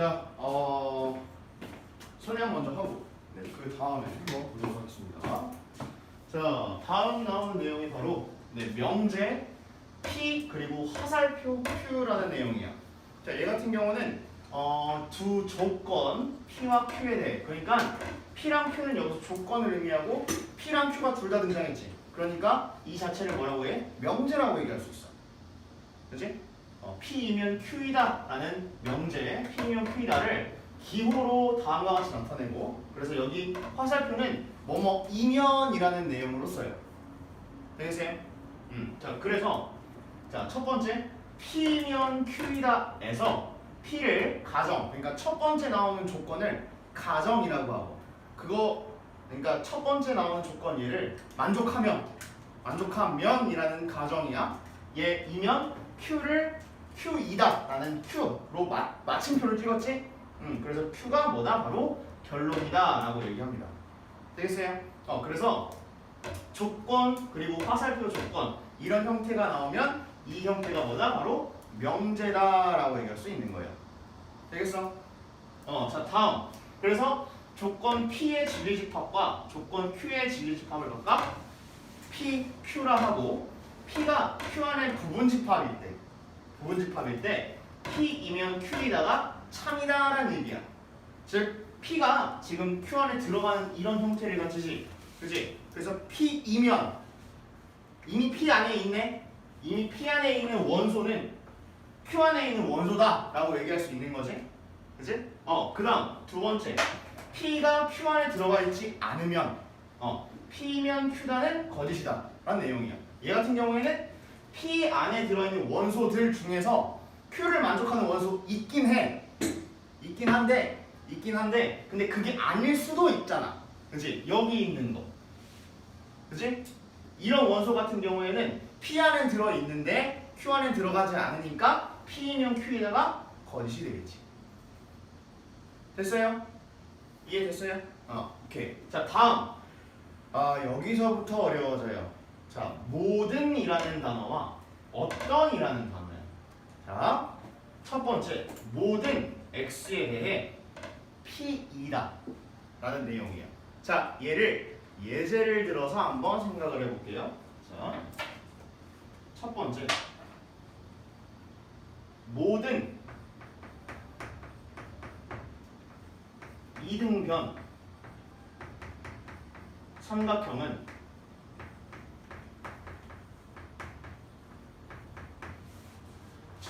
자, 어, 선행 먼저 하고, 네, 그 다음에 뭐 보도록 하겠습니다. 자, 다음 나오는 내용이 바로 네, 명제 P 그리고 화살표 Q라는 내용이야. 자, 얘 같은 경우는 어, 두 조건 P와 Q에 대해 그러니까 P랑 Q는 여기서 조건을 의미하고 P랑 Q가 둘 다 등장했지. 그러니까 이 자체를 뭐라고 해? 명제라고 얘기할 수 있어. 그지? 어, P이면 Q이다 라는 명제 P이면 Q이다를 기호로 다음과 같이 나타내고 그래서 여기 화살표는 뭐뭐 이면이라는 내용으로 써요. 되겠어요? 음, 자 그래서 자 첫 번째 P면 Q이다에서 P를 가정 그러니까 첫 번째 나오는 조건을 가정이라고 하고 그거 그러니까 첫 번째 나오는 조건 얘를 만족하면 만족하면이라는 가정이야. 얘 이면 Q를 Q이다 라는 Q로 마, 마침표를 찍었지? 음, 그래서 Q가 뭐다? 바로 결론이다 라고 얘기합니다. 되겠어요? 어, 그래서 조건 그리고 화살표 조건 이런 형태가 나오면 이 형태가 뭐다? 바로 명제다 라고 얘기할 수 있는 거예요. 되겠어? 어, 자 다음. 그래서 조건 P의 진리집합과 조건 Q의 진리집합을 바꿔 P, Q라 하고 P가 Q 안에 부분집합일 때 부분집합일 때 P이면 Q이다가 참이다라는 얘기야. 즉 P가 지금 Q 안에 들어가는 이런 형태를 가지지. 그지? 그래서 P이면 이미 P 안에 있네. 이미 P 안에 있는 원소는 Q 안에 있는 원소다 라고 얘기할 수 있는 거지. 그지? 어, 그 다음 두 번째. P가 Q 안에 들어가 있지 않으면 어, P면 Q다는 거짓이다 라는 내용이야. 얘 같은 경우에는 P 안에 들어있는 원소들 중에서 Q를 만족하는 원소 있긴 해. 있긴 한데 있긴 한데 근데 그게 아닐 수도 있잖아. 그지? 여기 있는 거. 그지? 이런 원소 같은 경우에는 P 안에 들어 있는데 Q 안에 들어가지 않으니까 P면 Q에다가 거짓이 되겠지. 됐어요? 이해됐어요? 어, 오케이. 자, 다음. 아, 여기서부터 어려워져요. 자, 모든이라는 단어와 어떤이라는 단어야. 자, 첫 번째, 모든 x에 대해 p이다 라는 내용이야. 자, 얘를 예제를 들어서 한번 생각을 해볼게요. 자, 첫 번째, 모든 이등변 삼각형은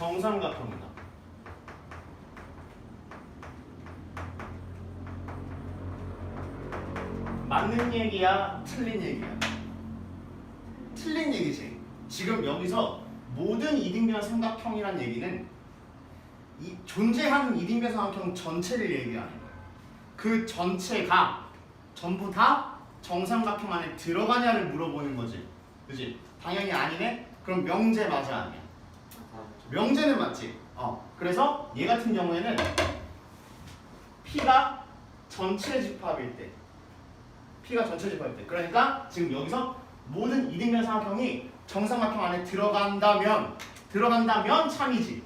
정삼각형이다. 맞는 얘기야, 틀린 얘기야. 틀린 얘기지. 지금 여기서 모든 이등변 삼각형이란 얘기는 이 존재하는 이등변 삼각형 전체를 얘기하는 거야. 그 전체가 전부 다 정삼각형 안에 들어가냐를 물어보는 거지. 그지? 당연히 아니네? 그럼 명제 맞아 아니야? 명제는 맞지. 어. 그래서 얘 같은 경우에는 P가 전체 집합일 때 P가 전체 집합일 때 그러니까 지금 여기서 모든 이등변 삼각형이 정삼각형 안에 들어간다면 들어간다면 참이지.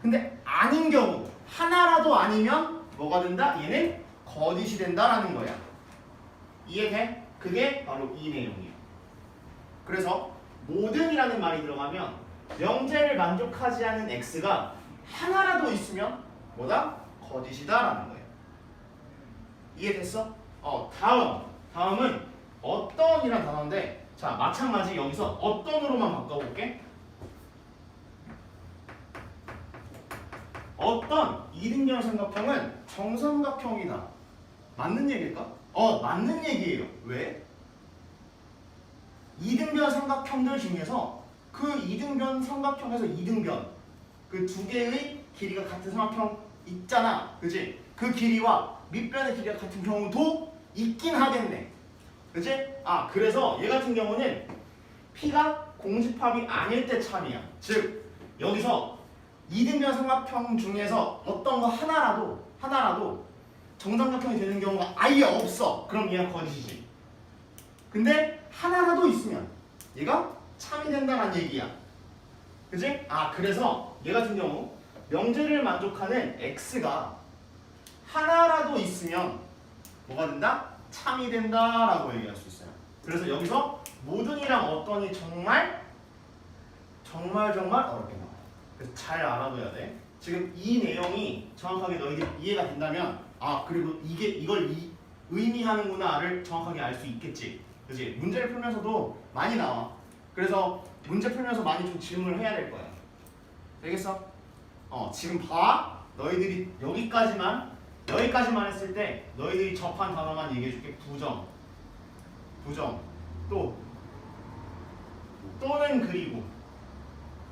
근데 아닌 경우 하나라도 아니면 뭐가 된다? 얘는 거짓이 된다라는 거야. 이해돼? 그게 바로 이 내용이야. 그래서 모든이라는 말이 들어가면 명제를 만족하지 않은 x가 하나라도 있으면 뭐다? 거짓이다라는 거예요. 이해됐어? 어 다음 다음은 어떤이란 단어인데 자 마찬가지 여기서 어떤으로만 바꿔 볼게. 어떤 이등변 삼각형은 정삼각형이다. 맞는 얘기일까? 어 맞는 얘기예요. 왜? 이등변 삼각형들 중에서 그 이등변 삼각형에서 이등변 그 두 개의 길이가 같은 삼각형 있잖아. 그지? 그 길이와 밑변의 길이가 같은 경우도 있긴 하겠네. 그지? 아 그래서 얘 같은 경우는 P가 공집합이 아닐 때 참이야. 즉 여기서 이등변 삼각형 중에서 어떤 거 하나라도 하나라도 정삼각형이 되는 경우가 아예 없어. 그럼 얘가 거짓이지. 근데 하나라도 있으면 얘가 참이 된다는 얘기야. 그지? 아 그래서 얘 같은 경우 명제를 만족하는 x가 하나라도 있으면 뭐가 된다? 참이 된다라고 얘기할 수 있어요. 그래서 여기서 모든이랑 어떤이 정말 정말 정말 어렵게 나와요. 그래서 잘 알아둬야 돼. 지금 이 내용이 정확하게 너희들이 이해가 된다면 아 그리고 이게 이걸 이, 의미하는구나를 정확하게 알 수 있겠지. 그지? 문제를 풀면서도 많이 나와. 그래서 문제 풀면서 많이 좀 질문을 해야 될 거야. 되겠어? 어 지금 봐. 너희들이 여기까지만 여기까지만 했을 때 너희들이 접한 단어만 얘기해 줄게. 부정, 부정, 또 또는 그리고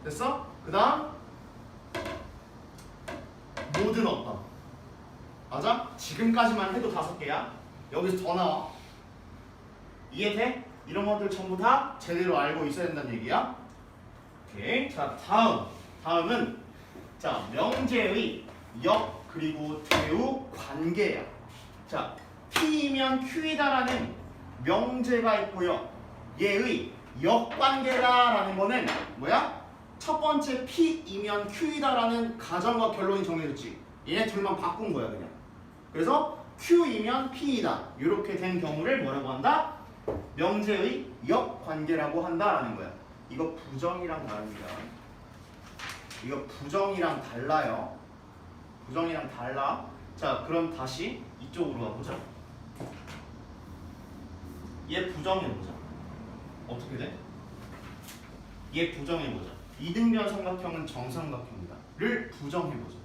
됐어? 그다음 모든 어떤 맞아? 지금까지만 해도 다섯 개야. 여기서 더 나와. 이해돼? 이런 것들 전부 다 제대로 알고 있어야 된다는 얘기야. 오케이. 자, 다음. 다음은 자, 명제의 역 그리고 대우 관계야. 자, P이면 Q이다라는 명제가 있고요. 얘의 역관계다라는 거는 뭐야? 첫 번째 P이면 Q이다라는 가정과 결론이 정해졌지. 얘네 둘만 바꾼 거야 그냥. 그래서 Q이면 P이다. 이렇게 된 경우를 뭐라고 한다? 명제의 역관계라고 한다라는 거야. 이거 부정이랑 다릅니다. 이거 부정이랑 달라요. 부정이랑 달라. 자, 그럼 다시 이쪽으로 가보자. 얘 부정해보자. 어떻게 돼? 얘 부정해보자. 이등변 삼각형은 정삼각형이다. 를 부정해보자.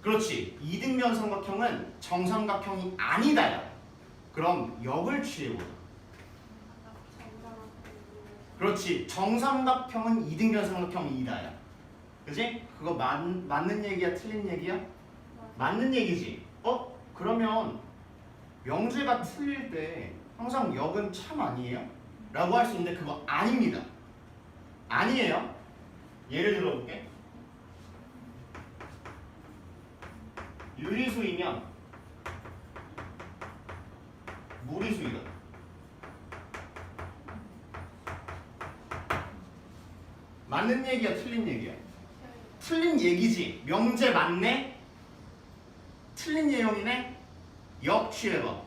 그렇지. 이등변 삼각형은 정삼각형이 아니다야. 그럼 역을 취해보자. 그렇지. 정삼각형은 이등변 삼각형이다야. 그지? 그거 맞, 맞는 얘기야? 틀린 얘기야? 맞는 얘기지. 어? 그러면 명제가 틀릴 때 항상 역은 참 아니에요? 라고 할 수 있는데 그거 아닙니다. 아니에요. 예를 들어볼게. 유리수이면 무리수이다. 맞는 얘기야, 틀린 얘기야? 틀린 얘기지. 명제 맞네? 틀린 내용이네? 역 취해봐.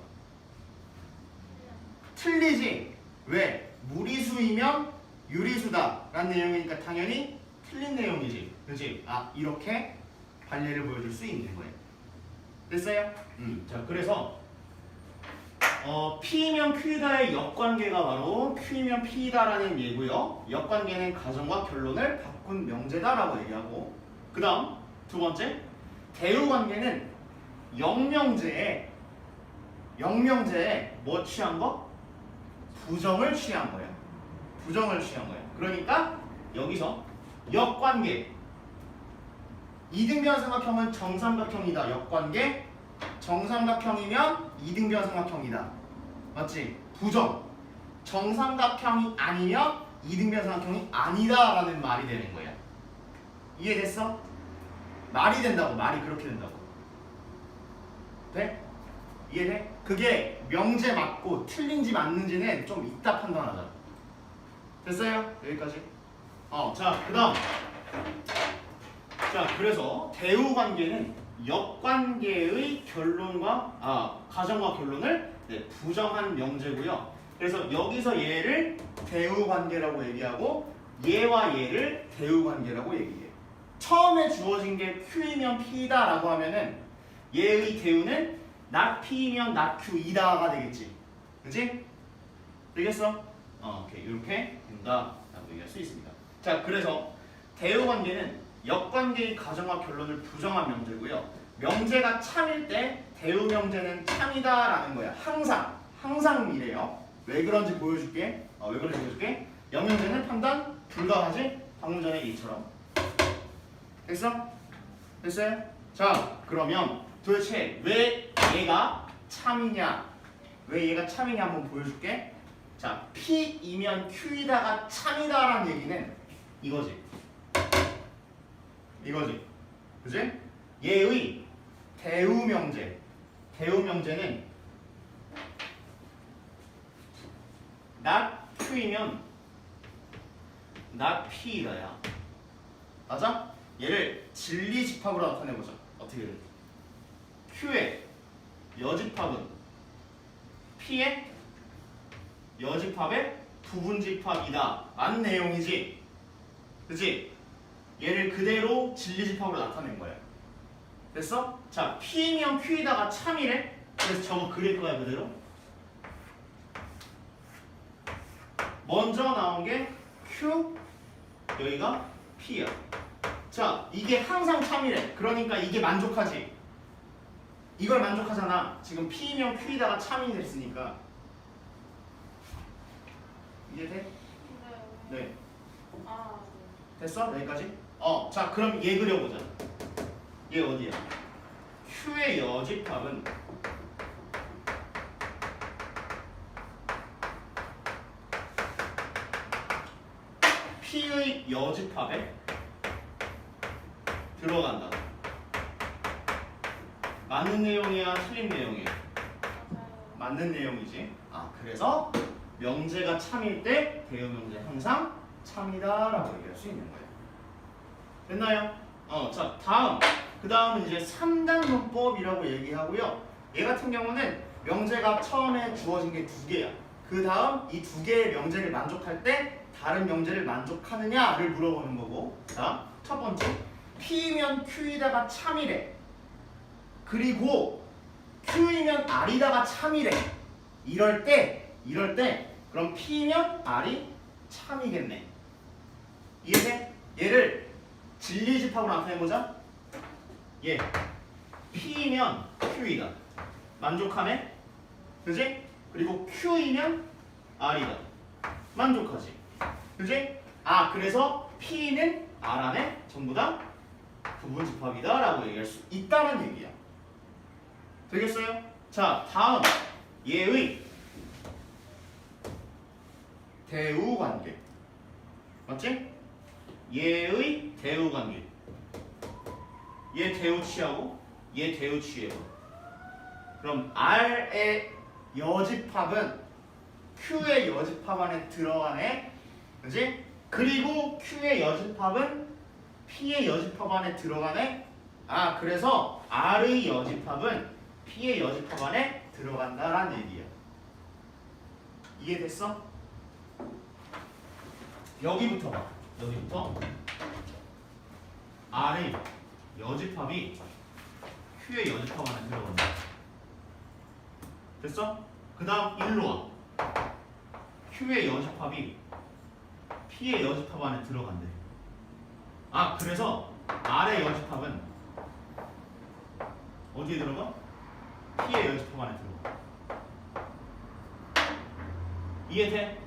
틀리지. 왜? 무리수이면 유리수다. 라는 내용이니까 당연히 틀린 내용이지. 그지? 아, 이렇게 관례를 보여줄 수 있는 거예요. 됐어요? 음. 자, 그래서 어, P이면 Q다의 역관계가 바로 Q이면 P다라는 예고요. 역관계는 가정과 결론을 바꾼 명제다라고 얘기하고 그 다음 두 번째 대우관계는 영명제에 영명제에 뭐 취한 거? 부정을 취한 거예요. 부정을 취한 거예요. 그러니까 여기서 역관계 이등변 삼각형은 정삼각형이다. 역관계 정삼각형이면 이등변 삼각형이다. 맞지? 부정. 정삼각형이 아니면 이등변 삼각형이 아니다라는 말이 되는 거야. 이해됐어? 말이 된다고. 말이 그렇게 된다고. 돼? 이해돼? 그게 명제 맞고 틀린지 맞는지는 좀 이따 판단하자. 됐어요? 여기까지. 어, 자, 그다음. 자, 그래서 대우 관계는 역관계의 결론과 아 가정과 결론을 네, 부정한 명제고요. 그래서 여기서 얘를 대우 관계라고 얘기하고 얘와 얘를 대우 관계라고 얘기해요. 처음에 주어진 게 Q이면 P다라고 하면은 얘의 대우는 not P이면 not Q이다가 되겠지. 그지? 되겠어? 어. 이렇게 된다라고 얘기할 수 있습니다. 자, 그래서 대우 관계는 역관계의 가정과 결론을 부정한 명제고요. 명제가 참일 때 대우 명제는 참이다라는 거야. 항상 항상 이래요. 왜 그런지 보여줄게. 어, 왜 그런지 보여줄게. 영명제는 판단 불가하지. 방금 전에 이처럼. 됐어? 됐어요? 자, 그러면 도대체 왜 얘가 참이냐? 왜 얘가 참이냐 한번 보여줄게. 자, P이면 Q이다가 참이다라는 얘기는 이거지. 이거지. 그지? 얘의 대우 명제. 대우 명제는 not Q이면 not P이다야. 맞아? 얘를 진리 집합으로 나타내보자. 어떻게 돼? Q의 여집합은 P의 여집합의 부분 집합이다. 라는 내용이지. 그치? 얘를 그대로 진리 집합으로 나타낸 거야. 됐어? 자, P면 Q에다가 참이래. 그래서 저거 그릴 거야, 그대로. 먼저 나온 게 Q, 여기가 P야. 자, 이게 항상 참이래. 그러니까 이게 만족하지. 이걸 만족하잖아. 지금 P면 Q에다가 참이 됐으니까. 이해돼? 네. 네. 아, 됐어? 여기까지? 어, 자, 그럼 얘 그려보자. 얘 어디야? Q의 여집합은 P의 여집합에 들어간다. 맞는 내용이야, 틀린 내용이야? 맞는 내용이지. 아, 그래서 명제가 참일 때 대응 명제 항상 참이다라고 얘기할 수 있는 거예요. 됐나요? 어, 자, 다음. 그 다음은 이제 3단 문법이라고 얘기하고요. 얘 같은 경우는 명제가 처음에 주어진 게 두 개야. 그 다음 이 두 개의 명제를 만족할 때 다른 명제를 만족하느냐를 물어보는 거고. 자, 첫 번째. P면 Q에다가 참이래. 그리고 Q이면 R이다가 참이래. 이럴 때, 이럴 때, 그럼 P면 R이 참이겠네. 이해돼? 얘를 진리집합으로 나타내보자. 얘 P면 Q이다. 만족하네? 그지? 그리고 Q이면 R이다. 만족하지. 그지? 아, 그래서 P는 R 안에 전부 다 부분집합이다 라고 얘기할 수 있다는 얘기야. 되겠어요? 자, 다음 얘의 대우 관계. 맞지? 얘의 대우 관계. 얘 대우 취하고 얘 대우 취해봐. 그럼 R의 여집합은 Q의 여집합 안에 들어가네. 그지? 그리고 Q의 여집합은 P의 여집합 안에 들어가네. 아, 그래서 R의 여집합은 P의 여집합 안에 들어간다라는 얘기야. 이해됐어? 여기부터 봐. 여기부터 R의 여집합이 Q의 여집합 안에 들어간다. 됐어? 그 다음 일로 와. Q의 여집합이 P의 여집합 안에 들어간대. 아, 그래서 R의 여집합은 어디에 들어가? P의 여집합 안에 들어가. 이해돼?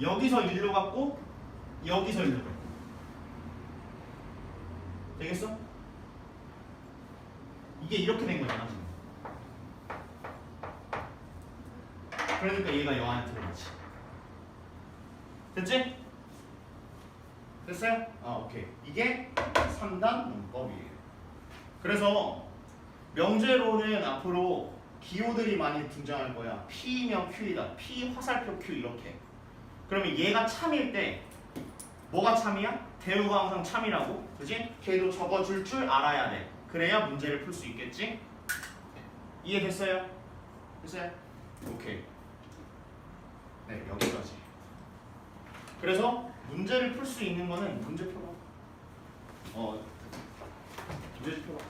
여기서 일로 갔고 여기서 일로 가. 되겠어? 이게 이렇게 된 거잖아 지금. 그러니까 얘가 여 안에 들어가지. 됐지? 됐어요? 아 오케이. 이게 3단 문법이에요. 그래서 명제로는 앞으로 기호들이 많이 등장할 거야. P면 Q이다. P 화살표 Q 이렇게. 그러면 얘가 참일 때 뭐가 참이야? 대우가 항상 참이라고. 그지? 걔도 적어줄 줄 알아야 돼. 그래야 문제를 풀 수 있겠지? 이해됐어요? 됐어요? 오케이. 네, 여기까지. 그래서 문제를 풀 수 있는 거는 문제표가 어 문제표가